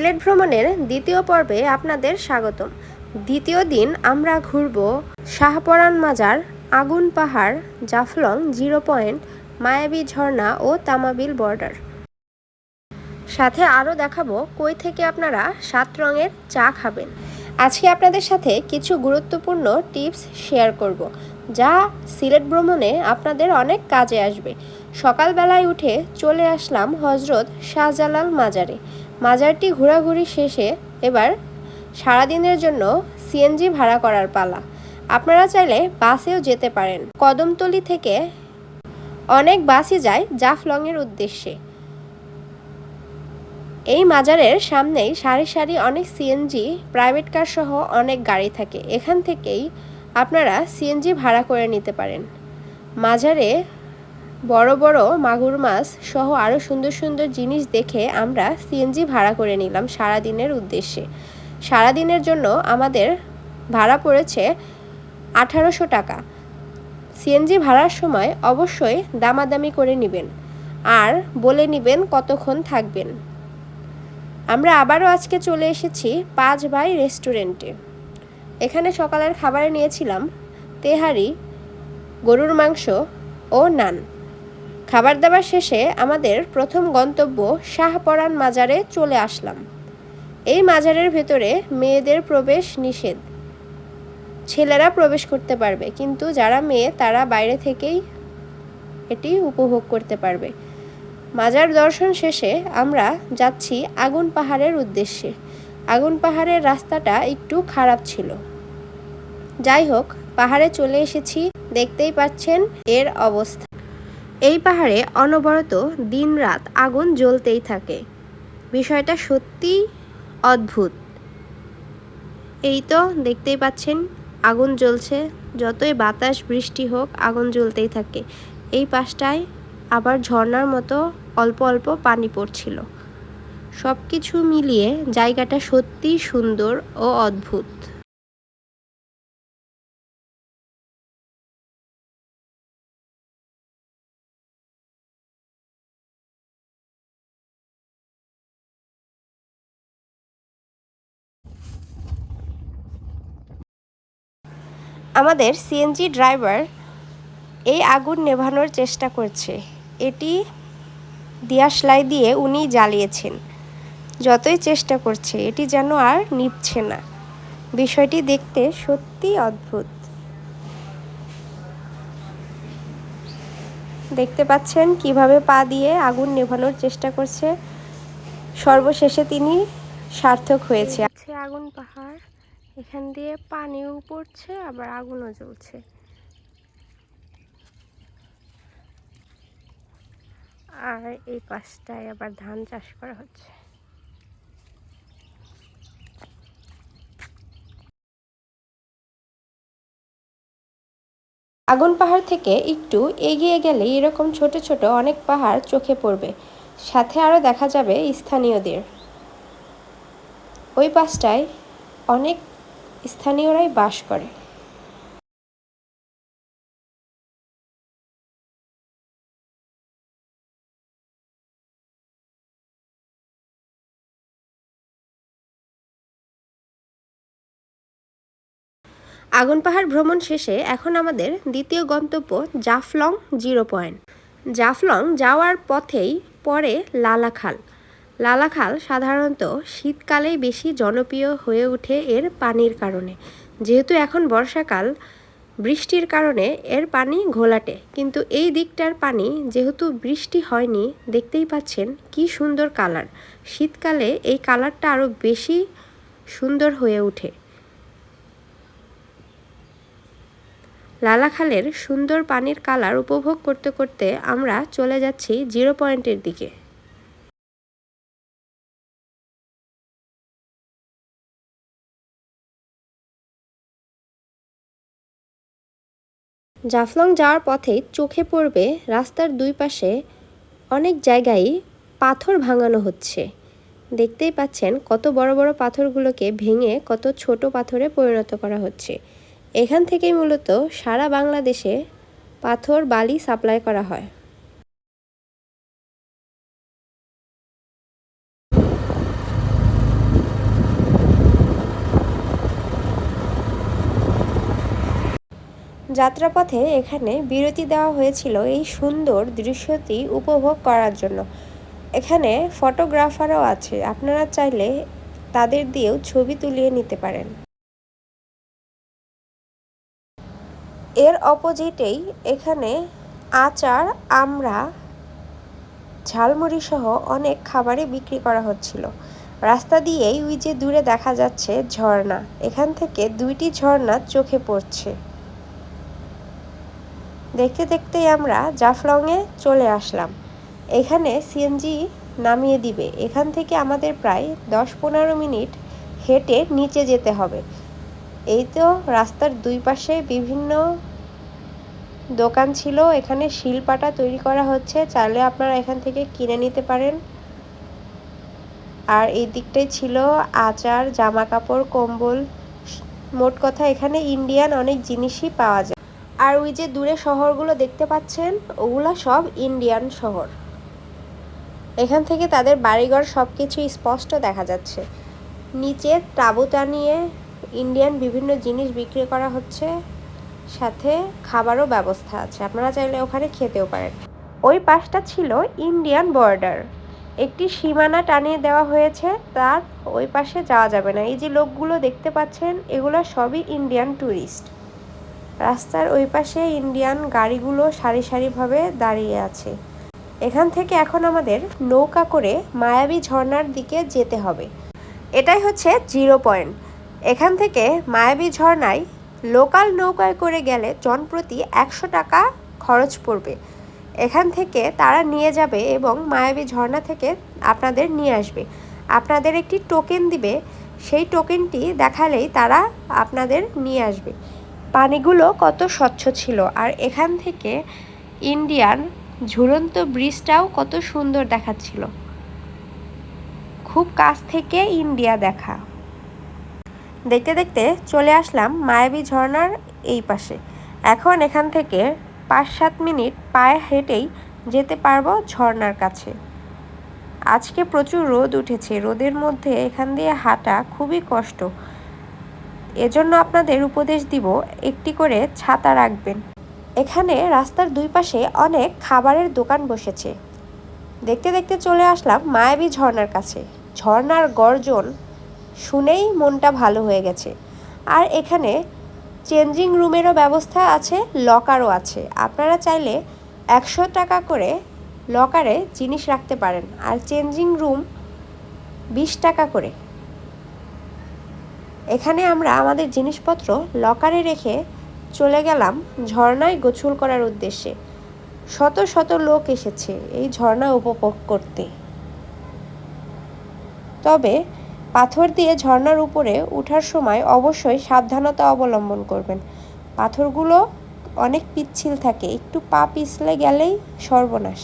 সিলেট ভ্রমণের দ্বিতীয় পর্বে আপনাদের স্বাগতম। দ্বিতীয় দিন আমরা ঘুরব শাহপরান মাজার, আগুন পাহাড়, জাফলং, জিরো পয়েন্ট, মায়াবী ঝর্ণা ও তামাবিল বর্ডার। সাথে আরও দেখাবো কই থেকে আপনারা সাত রঙের চা খাবেন। আজকে আপনাদের সাথে কিছু গুরুত্বপূর্ণ টিপস শেয়ার করব, যা সিলেট ভ্রমণে আপনাদের অনেক কাজে আসবে। সকালবেলায় উঠে চলে আসলাম হজরত শাহজালাল মাজারে। মাজারটি ঘোরাঘুরি শেষে এবার সারাদিনের জন্য সিএনজি ভাড়া করার পালা। আপনারা চাইলে বাসেও যেতে পারেন। কদমতলি থেকে অনেক বাসই যায় জাফলংয়ের উদ্দেশ্যে। এই মাজারের সামনেই সারি সারি অনেক সিএনজি, প্রাইভেট কার সহ অনেক গাড়ি থাকে। এখান থেকেই আপনারা সিএনজি ভাড়া করে নিতে পারেন। মাজারে বড় বড় মাগুর মাছ সহ আরও সুন্দর সুন্দর জিনিস দেখে আমরা সিএনজি ভাড়া করে নিলাম সারা দিনের উদ্দেশ্যে। সারা দিনের জন্য আমাদের ভাড়া পড়েছে আঠারোশো টাকা। সিএনজি ভাড়ার সময় অবশ্যই দামাদামি করে নেবেন আর বলে নেবেন কতক্ষণ থাকবেন। আমরা আবারও আজকে চলে এসেছি পাঁচ ভাই রেস্টুরেন্টে। এখানে সকালের খাবারে নিয়েছিলাম তেহারি, গরুর মাংস ও নান। খাবার দাবার শেষে আমাদের প্রথম গন্তব্য শাহপরান মাজারে চলে আসলাম। এই মাজারের ভেতরে মেয়েদের প্রবেশ নিষেধ। ছেলেরা প্রবেশ করতে পারবে, কিন্তু যারা মেয়ে, তারা বাইরে থেকেই এটি উপভোগ করতে পারবে। মাজার দর্শন শেষে আমরা যাচ্ছি আগুন পাহাড়ের উদ্দেশ্যে। আগুন পাহাড়ের রাস্তাটা একটু খারাপ ছিল। যাই হোক, পাহাড়ে চলে এসেছি, দেখতেই পাচ্ছেন এর অবস্থা। এই পাহাড়ে অনবরত দিন রাত আগুন জ্বলতেই থাকে। বিষয়টা সত্যি অদ্ভুত। এই তো দেখতেই পাচ্ছেন, আগুন জ্বলছে। যতই বাতাস, বৃষ্টি হোক, আগুন জ্বলতেই থাকে। এই পাশটায় আবার ঝর্নার মতো অল্প অল্প পানি পড়ছিল। সব কিছু মিলিয়ে জায়গাটা সত্যিই সুন্দর ও অদ্ভুত। আমাদের সিএনজি ড্রাইভার এই আগুন নেভানোর চেষ্টা করছে। এটি দিয়াশলাই দিয়ে উনি জ্বালিয়েছেন। যতই চেষ্টা করছে, এটি যেন আর নিভছে না। বিষয়টি দেখতে সত্যি অদ্ভুত। দেখতে পাচ্ছেন কীভাবে পা দিয়ে আগুন নেভানোর চেষ্টা করছে। সর্বশেষে তিনি সার্থক হয়েছে। আগুন পাহাড়। এখান দিয়ে পানিও পড়ছে, আবার আগুনও জ্বলছে। আর এই পাশটায় আবার ধান চাষ করা হচ্ছে। আগুন পাহাড় থেকে একটু এগিয়ে গেলে এরকম ছোট ছোট অনেক পাহাড় চোখে পড়বে। সাথে আরও দেখা যাবে স্থানীয়দের। ওই পাশটায় অনেক স্থানীয়রাই বাস করে। আগুন পাহাড় ভ্রমণ শেষে এখন আমাদের দ্বিতীয় গন্তব্য জাফলং জিরো পয়েন্ট। জাফলং যাওয়ার পথেই পরে লালাখাল। লালাখাল সাধারণত শীতকালেই বেশি জনপ্রিয় হয়ে ওঠে এর পানির কারণে। যেহেতু এখন বর্ষাকাল, বৃষ্টির কারণে এর পানি ঘোলাটে। কিন্তু এই দিকটার পানি যেহেতু বৃষ্টি হয়নি, দেখতেই পাচ্ছেন কি সুন্দর কালার। শীতকালে এই কালারটা আরও বেশি সুন্দর হয়ে ওঠে। লালাখালের সুন্দর পানির কালার উপভোগ করতে করতে আমরা চলে যাচ্ছি জিরো পয়েন্টের দিকে। জাফলং যাওয়ার পথে চোখে পড়বে রাস্তার দুই পাশে অনেক জায়গায় পাথর ভাঙানো হচ্ছে। দেখতেই পাচ্ছেন কত বড় বড় পাথরগুলোকে ভেঙে কত ছোট পাথরে পরিণত করা হচ্ছে। এখান থেকেই মূলত সারা বাংলাদেশে পাথর বালি সাপ্লাই করা হয়। যাত্রাপথে এখানে বিরতি দেওয়া হয়েছিল এই সুন্দর দৃশ্যটি উপভোগ করার জন্য। এখানে ফটোগ্রাফারও আছে, আপনারা চাইলে তাদের দিয়েও ছবি তুলিয়ে নিতে পারেন। এর অপোজিটেই এখানে আচার আমরা ঝালমুড়ি সহ অনেক খাবারই বিক্রি করা হচ্ছিল। রাস্তা দিয়েই ওই যে দূরে দেখা যাচ্ছে ঝর্ণা, এখান থেকে দুইটি ঝর্ণা চোখে পড়ছে। দেখতে দেখতেই আমরা জাফলংয়ে চলে আসলাম। এখানে সিএনজি নামিয়ে দিবে। এখান থেকে আমাদের প্রায় দশ পনেরো মিনিট হেঁটে নিচে যেতে হবে। এই তো রাস্তার দুই পাশে বিভিন্ন দোকান ছিল। এখানে শিলপাটা তৈরি করা হচ্ছে। চাইলে আপনারা এখান থেকে কিনে নিতে পারেন। আর এই দিকটাই ছিল আচার জামা কাপড় কম্বল। মোট কথা এখানে ইন্ডিয়ান অনেক জিনিসই পাওয়া যায়। আর ওই যে দূরে শহরগুলো দেখতে পাচ্ছেন, ওগুলো সব ইন্ডিয়ান শহর। এখান থেকে তাদের বাড়িঘর সব কিছু স্পষ্ট দেখা যাচ্ছে। নিচে তাঁবু টানিয়ে ইন্ডিয়ান বিভিন্ন জিনিস বিক্রি করা হচ্ছে, সাথে খাবারও ব্যবস্থা আছে। আপনারা চাইলে ওখানে খেতেও পারেন। ওই পাশটা ছিল ইন্ডিয়ান বর্ডার একটি সীমানা টানিয়ে দেওয়া হয়েছে তার ওই পাশে যাওয়া যাবে না। এই যে লোকগুলো দেখতে পাচ্ছেন, এগুলো সবই ইন্ডিয়ান ট্যুরিস্ট রাস্তার ওই পাশে ইন্ডিয়ান গাড়িগুলো সারি সারিভাবে দাঁড়িয়ে আছে। এখান থেকে এখন আমাদের নৌকা করে মায়াবী ঝর্ণার দিকে যেতে হবে। এটাই হচ্ছে জিরো পয়েন্ট। এখান থেকে মায়াবী ঝর্ণায় লোকাল নৌকায় করে গেলে জনপ্রতি একশো টাকা খরচ পড়বে। এখান থেকে তারা নিয়ে যাবে এবং মায়াবী ঝর্ণা থেকে আপনাদের নিয়ে আসবে। আপনাদের একটি টোকেন দিবে। সেই টোকেনটি দেখালেই তারা আপনাদের নিয়ে আসবে। পানিগুলো কত স্বচ্ছ ছিল আর এখান থেকে ইন্ডিয়ান ঝুলন্ত ব্রিজটাও কত সুন্দর দেখাচ্ছিল। খুব কাছ থেকে ইন্ডিয়া দেখা। দেখতে দেখতে চলে আসলাম মায়াবী ঝর্ণার এই পাশে। এখন এখান থেকে পাঁচ সাত মিনিট পায়ে হেঁটেই যেতে পারব ঝর্ণার কাছে। আজকে প্রচুর রোদ উঠেছে। রোদের মধ্যে এখান দিয়ে হাঁটা খুবই কষ্ট। এজন্য আপনাদের উপদেশ দিব, একটি করে ছাতা রাখবেন। এখানে রাস্তার দুই পাশে অনেক খাবারের দোকান বসেছে। দেখতে দেখতে চলে আসলাম মায়াবী ঝর্ণার কাছে। ঝর্ণার গর্জন শুনেই মনটা ভালো হয়ে গেছে। আর এখানে চেঞ্জিং রুমেরও ব্যবস্থা আছে, লকারও আছে। আপনারা চাইলে একশো টাকা করে লকারে জিনিস রাখতে পারেন। আর চেঞ্জিং রুম বিশ টাকা করে। এখানে আমরা আমাদের জিনিসপত্র লকারে রেখে চলে গেলাম ঝর্ণায় গোছল করার উদ্দেশ্যে। শত শত লোক এসেছে এই ঝর্ণা উপভোগ করতে। তবে পাথর দিয়ে ঝর্ণার উপরে ওঠার সময় অবশ্যই সাবধানতা অবলম্বন করবেন। পাথরগুলো অনেক পিচ্ছিল থাকে, একটু পা পিছলে গেলেই সর্বনাশ।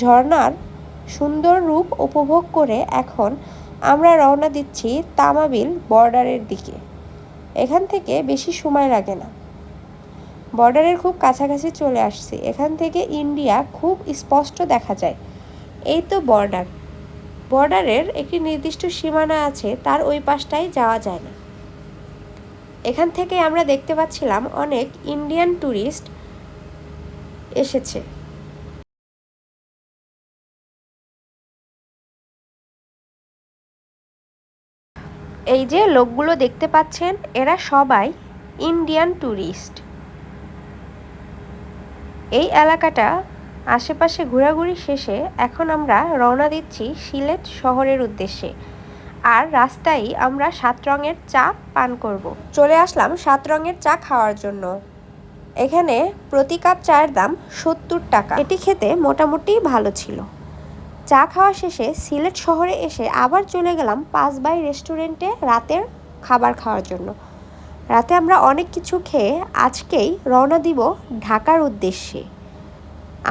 ঝর্ণার সুন্দর রূপ উপভোগ করে এখন আমরা রওনা দিচ্ছি তামাবিল বর্ডারের দিকে। এখান থেকে বেশি সময় লাগে না। বর্ডারের খুব কাছাকাছি চলে আসছি। এখান থেকে ইন্ডিয়া খুব স্পষ্ট দেখা যায়। এই তো বর্ডার। বর্ডারের একটি নির্দিষ্ট সীমানা আছে, তার ওই পাশটাই যাওয়া যায় না। এখান থেকে আমরা দেখতে পাচ্ছিলাম অনেক ইন্ডিয়ান ট্যুরিস্ট এসেছে। এই যে লোকগুলো দেখতে পাচ্ছেন, এরা সবাই ইন্ডিয়ান ট্যুরিস্ট এই এলাকাটা আশেপাশে ঘোরাঘুরি শেষে এখন আমরা রওনা দিচ্ছি সিলেট শহরের উদ্দেশ্যে। আর রাস্তায় আমরা সাত রঙের চা পান করব। চলে আসলাম সাত রঙের চা খাওয়ার জন্য। এখানে প্রতি কাপ চায়ের দাম সত্তর টাকা। এটি খেতে মোটামুটি ভালো ছিল। চা খাওয়া শেষে সিলেট শহরে এসে আবার চলে গেলাম পাঁচ বাই রেস্টুরেন্টে রাতের খাবার খাওয়ার জন্য। রাতে আমরা অনেক কিছু খেয়ে আজকেই রওনা দিব ঢাকার উদ্দেশ্যে।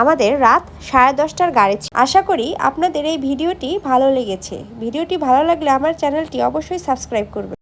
আমাদের রাত সাড়ে দশটার গাড়ি আশা করি আপনাদের এই ভিডিওটি ভালো লেগেছে। ভিডিওটি ভালো লাগলে আমার চ্যানেলটি অবশ্যই সাবস্ক্রাইব করবে